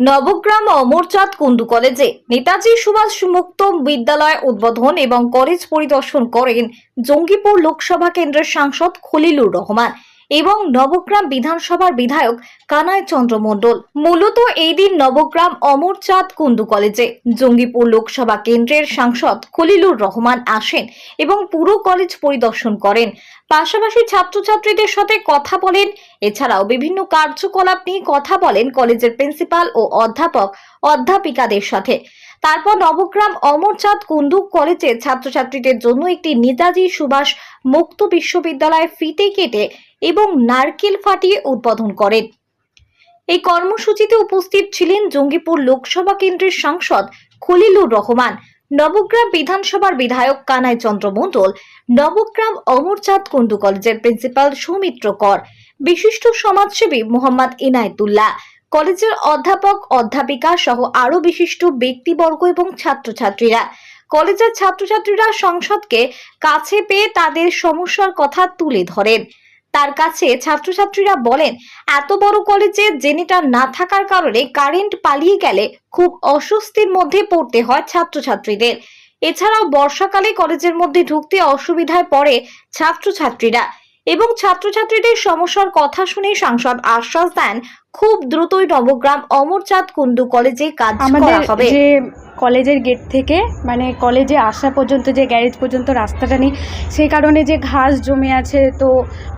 নবগ্রাম অমরচাঁদ কুন্ডু কলেজে নেতাজি সুভাষ মুক্ত বিদ্যালয় উদ্বোধন এবং কলেজ পরিদর্শন করেন জঙ্গিপুর লোকসভা কেন্দ্রের সাংসদ খলিলুর রহমান। এবং নবগ্রাম বিধানসভার বিধায়ক কানায় চন্দ্র মণ্ডল। মূলত এই দিন নবগ্রাম অমরচাঁদ কুন্ডু কলেজে। জঙ্গিপুর লোকসভা কেন্দ্রের সাংসদ খলিলুর রহমান আসেন এবং পুরো কলেজ পরিদর্শন করেন। পাশাপাশি ছাত্রছাত্রীদের সাথে কথা বলেন। এছাড়াও বিভিন্ন কার্যকলাপ নিয়ে কথা বলেন কলেজের প্রিন্সিপাল ও অধ্যাপক অধ্যাপিকাদের সাথে। তারপর নবগ্রাম অমরচাঁদ কুন্ডু কলেজে ছাত্রছাত্রীদের জন্য একটি নেতাজি সুভাষ মুক্ত বিশ্ববিদ্যালয় ফিতে কেটে এবং নারকেল ফাটিয়ে উদ্বোধন করেন। এই কর্মসূচিতে উপস্থিত ছিলেন জঙ্গিপুর লোকসভা কেন্দ্রের সাংসদ খলিলুর রহমান, নবগ্রাম বিধানসভার বিধায়ক কানাই চন্দ্র মণ্ডল, নবগ্রাম অমরচাঁদ কুন্ডু কলেজের প্রিন্সিপাল সৌমিত্র কর, বিশিষ্ট সমাজসেবী মোহাম্মদ ইনায়তুল্লাহ কলেজের অধ্যাপক অধ্যাপিকা সহ আরও বিশিষ্ট ব্যক্তিবর্গ এবং ছাত্রছাত্রীরা। কলেজের ছাত্রছাত্রীরা সংসদকে কাছে পেয়ে তাদের সমস্যার কথা তুলে ধরেন। তার কাছে ছাত্রছাত্রীরা বলেন, এত বড় কলেজে জেনেটার না থাকার কারণে কারেন্ট পালিয়ে গেলে খুব অস্বস্তির মধ্যে পড়তে হয় ছাত্রছাত্রীদের। এছাড়াও বর্ষাকালে কলেজের মধ্যে ঢুকতে অসুবিধায় পড়ে ছাত্রছাত্রীরা এবং ছাত্রছাত্রীদের সমস্যার কথা শুনে সাংসদ আশ্বাস দেন খুব দ্রুতই নবগ্রাম অমরচাঁদ কুন্ডু কলেজে কাজ আমাদের করা হবে। যে কলেজের গেট থেকে মানে কলেজে আসা পর্যন্ত যে গ্যারেজ পর্যন্ত রাস্তাটা নেই সেই কারণে যে ঘাস জমে আছে তো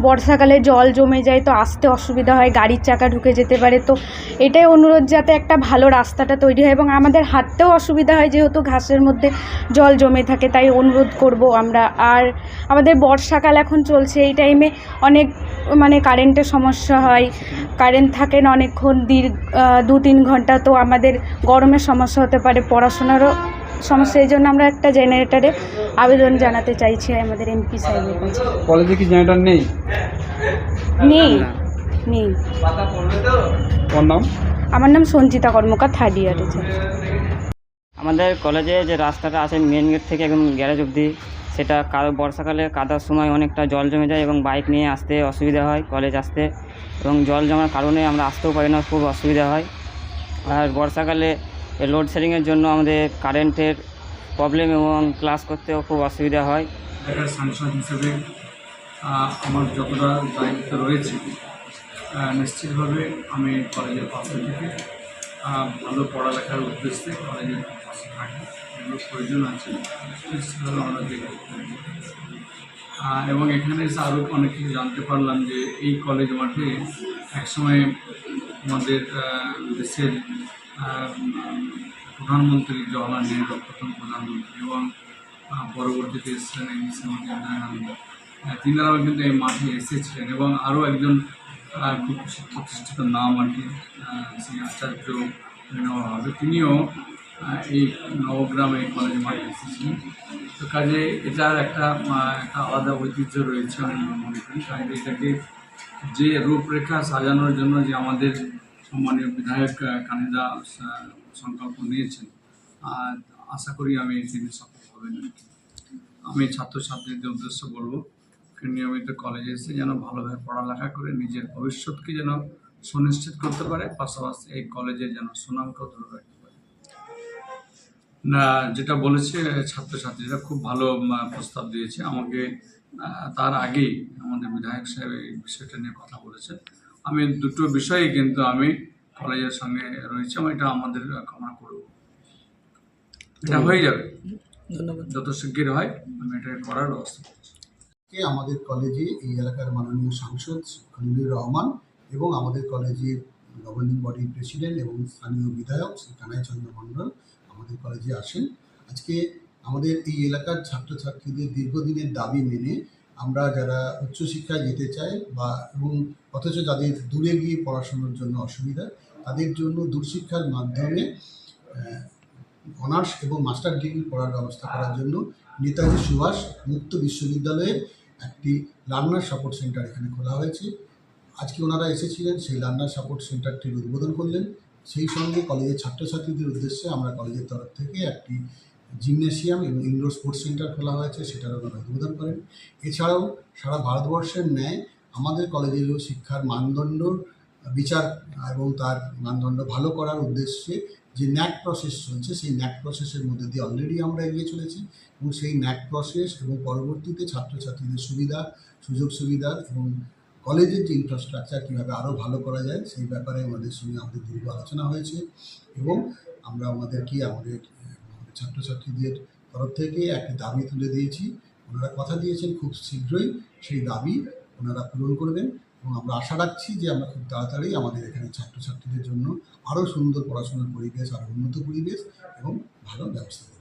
বর্ষাকালে জল জমে যায় তো আসতে অসুবিধা হয় গাড়ির চাকা ঢুকে যেতে পারে তো এটাই অনুরোধ যাতে একটা ভালো রাস্তাটা তৈরি হয় এবং আমাদের হাঁটতেও অসুবিধা হয় যেহেতু ঘাসের মধ্যে জল জমে থাকে তাই অনুরোধ করব আমরা। আর আমাদের বর্ষাকাল এখন চলছে এই টাইমে অনেক মানে কারেন্টের সমস্যা হয় কারেন্ট থাকে অনেকক্ষণ দীর্ঘ দু তিন ঘণ্টা তো আমাদের গরমের সমস্যা হতে পারে পড়াশোনারও সমস্যা এই জন্য আমরা একটা জেনারেটারে আবেদন জানাতে চাইছি আমাদের এমপি সাহেবের কাছে। কলেজে কি জেনারেটর নেই? নেই নেই। নাম? আমার নাম সঞ্চিতা কর্মকার থার্ড ইয়ারে আমাদের কলেজে যে রাস্তাটা আছে মেন গেট থেকে একদম গ্যারেজ অবধি সেটা বর্ষাকালে কাদার সময় অনেকটা জল জমে যায় এবং বাইক নিয়ে আসতে অসুবিধা হয় কলেজ আসতে এবং জল জমার কারণে আমরা আসতেও পারি না, খুব অসুবিধা হয়। আর বর্ষাকালে লোডশেডিংয়ের জন্য আমাদের কারেন্টের প্রবলেম এবং ক্লাস করতেও খুব অসুবিধা হয়। সাংসদ হিসেবে আমার যতটা দায়িত্ব রয়েছে নিশ্চিতভাবে আমি কলেজের পক্ষ থেকে ভালো পড়ালেখার উদ্দেশ্যে কলেজের পাশে থাকি এগুলো প্রয়োজন আছে। নিশ্চিতভাবে আমরা এবং এখানে এসে আরও অনেক কিছু জানতে পারলাম যে এই কলেজ মাঠে একসময় আমাদের দেশের প্রধানমন্ত্রী জওয়াহরলাল নেহরু প্রথম প্রধানমন্ত্রী এবং পরবর্তীতে এসেছিলেন গান্ধী। আহ, তিনারাও কিন্তু এই মাঠে এসেছিলেন এবং আরও একজন আহ, খুব প্রতিষ্ঠিত নাম আর কি সেই আচার্য নেওয়া হবে। তিনিও এই নবগ্রামে কলেজ মাঠে এসেছিলেন। তো কাজে এটার একটা একটা আলাদা ঐতিহ্য রয়েছে আমি মনে করি। কাজে এটাকে যে রূপরেখা সাজানোর জন্য যে আমাদের সম্মানীয় বিধায়ক কানিদা সংকল্প নিয়েছেন আর আশা করি আমি এই তিনি সফল হবেন আমি ছাত্রছাত্রীদের উদ্দেশ্য বলব নিয়মিত কলেজে এসে যেন ভালোভাবে পড়ালেখা করে নিজের ভবিষ্যৎকে যেন সুনিশ্চিত করতে পারে পাশাপাশি এই কলেজে যেন সুনামকেও ধরে রাখতে পারে। না যেটা বলেছে ছাত্রছাত্রীরা খুব ভালো প্রস্তাব দিয়েছে। আমাকে তার আগেই আমাদের বিধায়ক সাহেব এই বিষয়টা নিয়ে কথা বলেছেন আমি দুটো বিষয়ে কিন্তু আমি কলেজের সঙ্গে রয়েছে এবং এটা আমাদের কামনা করব। এটা হয়ে যাবে। যত শিগগির হয় আমি এটা করার ব্যবস্থা করছি। কে আমাদের কলেজে এই এলাকার মাননীয় সাংসদ খলিলুর রহমান এবং আমাদের কলেজের গভর্নিং বডির প্রেসিডেন্ট এবং স্থানীয় বিধায়ক শ্রী কানাই চন্দ্র মণ্ডল আমাদের কলেজে আসেন। আজকে আমাদের এই এলাকার ছাত্রছাত্রীদের দীর্ঘদিনের দাবি মেনে আমরা যারা উচ্চশিক্ষায় যেতে চাই বা এবং অথচ যাদের দূরে গিয়ে পড়াশোনার জন্য অসুবিধা, তাদের জন্য দূরশিক্ষার মাধ্যমে অনার্স এবং মাস্টার ডিগ্রি পড়ার ব্যবস্থা করার জন্য নেতাজি সুভাষ মুক্ত বিশ্ববিদ্যালয়ে একটি লার্নার সাপোর্ট সেন্টার এখানে খোলা হয়েছে। আজকে ওনারা এসেছিলেন, সেই লার্নার সাপোর্ট সেন্টারটির উদ্বোধন করলেন। সেই সঙ্গে কলেজের ছাত্রছাত্রীদের উদ্দেশ্যে আমরা কলেজের তরফ থেকে একটি জিমনেশিয়াম এবং ইনডোর স্পোর্টস সেন্টার খোলা হয়েছে, সেটার ওনারা উদ্বোধন করেন। এছাড়াও সারা ভারতবর্ষের ন্যায় আমাদের কলেজেরও শিক্ষার মানদণ্ড, বিচার এবং তার মানদণ্ড ভালো করার উদ্দেশ্যে যে ন্যাক প্রসেস চলছে, সেই ন্যাক প্রসেসের মধ্যে দিয়ে অলরেডি আমরা এগিয়ে চলেছি এবং সেই ন্যাক প্রসেস এবং পরবর্তীতে ছাত্রছাত্রীদের সুবিধা, সুযোগ সুবিধা এবং কলেজের যে ইনফ্রাস্ট্রাকচার কীভাবে আরও ভালো করা যায়, সেই ব্যাপারে আমাদের সঙ্গে আমাদের দীর্ঘ আলোচনা হয়েছে এবং আমরা আমাদেরকে আমাদের ছাত্রছাত্রীদের তরফ থেকে একটি দাবি তুলে দিয়েছি। ওনারা কথা দিয়েছেন খুব শীঘ্রই, সেই দাবি ওনারা পূরণ করবেন। এবং আমরা আশা রাখছি যে আমরা খুব তাড়াতাড়ি আমাদের এখানে ছাত্রছাত্রীদের জন্য আরও সুন্দর পড়াশোনার পরিবেশ, আরও উন্নত পরিবেশ এবং ভালো ব্যবস্থা।